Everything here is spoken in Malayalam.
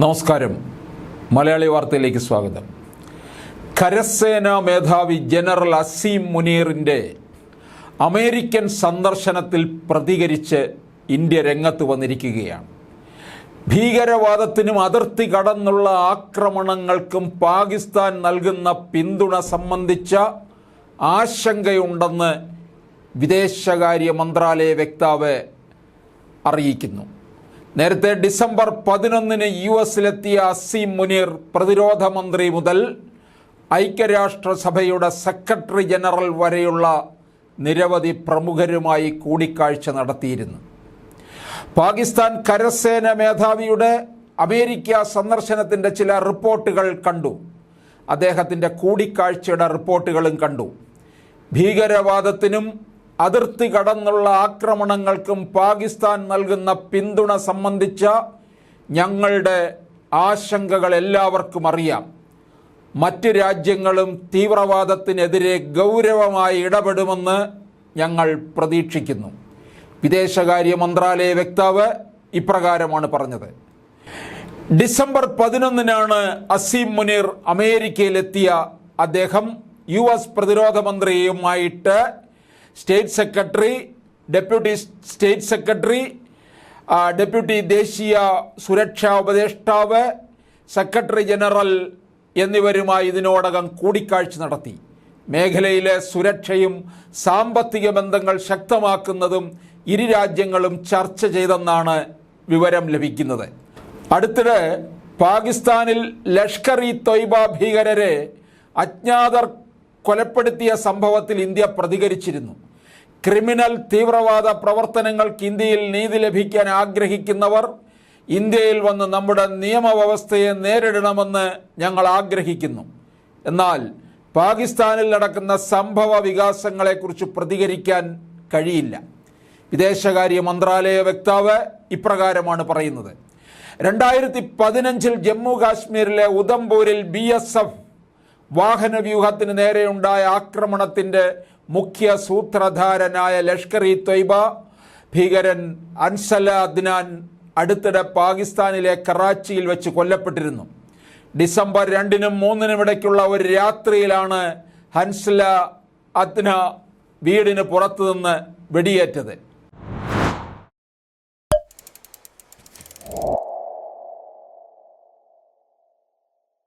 നമസ്കാരം. മലയാളി വാർത്തയിലേക്ക് സ്വാഗതം. കരസേനാ മേധാവി ജനറൽ അസീം മുനീറിന്റെ അമേരിക്കൻ സന്ദർശനത്തിൽ പ്രതികരിച്ച് ഇന്ത്യ രംഗത്ത് വന്നിരിക്കുകയാണ്. ഭീകരവാദത്തിനും അതിർത്തി കടന്നുള്ള ആക്രമണങ്ങൾക്കും പാകിസ്ഥാൻ നൽകുന്ന പിന്തുണ സംബന്ധിച്ച ആശങ്കയുണ്ടെന്ന് വിദേശകാര്യ മന്ത്രാലയ വക്താവ് അറിയിക്കുന്നു. നേരത്തെ ഡിസംബർ പതിനൊന്നിന് യു എസിലെത്തിയ അസീം മുനീർ പ്രതിരോധ മന്ത്രി മുതൽ ഐക്യരാഷ്ട്രസഭയുടെ സെക്രട്ടറി ജനറൽ വരെയുള്ള നിരവധി പ്രമുഖരുമായി കൂടിക്കാഴ്ച നടത്തിയിരുന്നു. പാകിസ്ഥാൻ കരസേന മേധാവിയുടെ അമേരിക്ക സന്ദർശനത്തിന്റെ ചില റിപ്പോർട്ടുകൾ കണ്ടു. അദ്ദേഹത്തിന്റെ കൂടിക്കാഴ്ചയുടെ റിപ്പോർട്ടുകളും കണ്ടു. ഭീകരവാദത്തിനും അതിർത്തി കടന്നുള്ള ആക്രമണങ്ങൾക്കും പാകിസ്ഥാൻ നൽകുന്ന പിന്തുണ സംബന്ധിച്ച ഞങ്ങളുടെ ആശങ്കകൾ എല്ലാവർക്കും അറിയാം. മറ്റ് രാജ്യങ്ങളും തീവ്രവാദത്തിനെതിരെ ഗൗരവമായി ഇടപെടുമെന്ന് ഞങ്ങൾ പ്രതീക്ഷിക്കുന്നു. വിദേശകാര്യ മന്ത്രാലയ വക്താവ് ഇപ്രകാരമാണ് പറഞ്ഞത്. ഡിസംബർ പതിനൊന്നിനാണ് അസീം മുനീർ അമേരിക്കയിലെത്തിയ അദ്ദേഹം യു എസ് പ്രതിരോധ മന്ത്രിയുമായിട്ട് state secretary deputy state secretary deputy ദേശീയ സുരക്ഷാ ഉപദേഷ്ടാവ് സെക്രട്ടറി ജനറൽ എന്നിവരുമായി ഇതിനോടകം കൂടിക്കാഴ്ച നടത്തി. മേഖലയിലെ സുരക്ഷയും സാമ്പത്തിക ബന്ധങ്ങൾ ശക്തമാക്കുന്നതും ഇരു രാജ്യങ്ങളും ചർച്ച ചെയ്തെന്നാണ് വിവരം ലഭിക്കുന്നത്. അടുത്തിടെ പാകിസ്ഥാനിൽ ലഷ്കർ ഇ തൊയ്ബ ഭീകരരെ അജ്ഞാതർ കൊലപ്പെടുത്തിയ സംഭവത്തിൽ ഇന്ത്യ പ്രതികരിച്ചിരുന്നു. ക്രിമിനൽ തീവ്രവാദ പ്രവർത്തനങ്ങൾക്ക് ഇന്ത്യയിൽ നീതി ലഭിക്കാൻ ആഗ്രഹിക്കുന്നവർ ഇന്ത്യയിൽ വന്ന് നമ്മുടെ നിയമവ്യവസ്ഥയെ നേരിടണമെന്ന് ഞങ്ങൾ ആഗ്രഹിക്കുന്നു. എന്നാൽ പാകിസ്ഥാനിൽ നടക്കുന്ന സംഭവ വികാസങ്ങളെക്കുറിച്ച് പ്രതികരിക്കാൻ കഴിയില്ല. വിദേശകാര്യ മന്ത്രാലയ വക്താവ് ഇപ്രകാരമാണ് പറയുന്നത്. രണ്ടായിരത്തി പതിനഞ്ചിൽ ജമ്മു കാശ്മീരിലെ ഉദംപൂരിൽ ബി എസ് എഫ് വാഹനവ്യൂഹത്തിന് നേരെയുണ്ടായ ആക്രമണത്തിന്റെ മുഖ്യ സൂത്രധാരനായ ലഷ്കർ ഇ തൊയ്ബ ഭീകരൻ അൻസല അദ്നാൻ അടുത്തിടെ പാകിസ്ഥാനിലെ കറാച്ചിയിൽ വെച്ച് കൊല്ലപ്പെട്ടിരുന്നു. ഡിസംബർ രണ്ടിനും മൂന്നിനും ഇടയ്ക്കുള്ള ഒരു രാത്രിയിലാണ് ഹൻസല അദ്ന വീടിന് പുറത്തുനിന്ന് വെടിയേറ്റത്.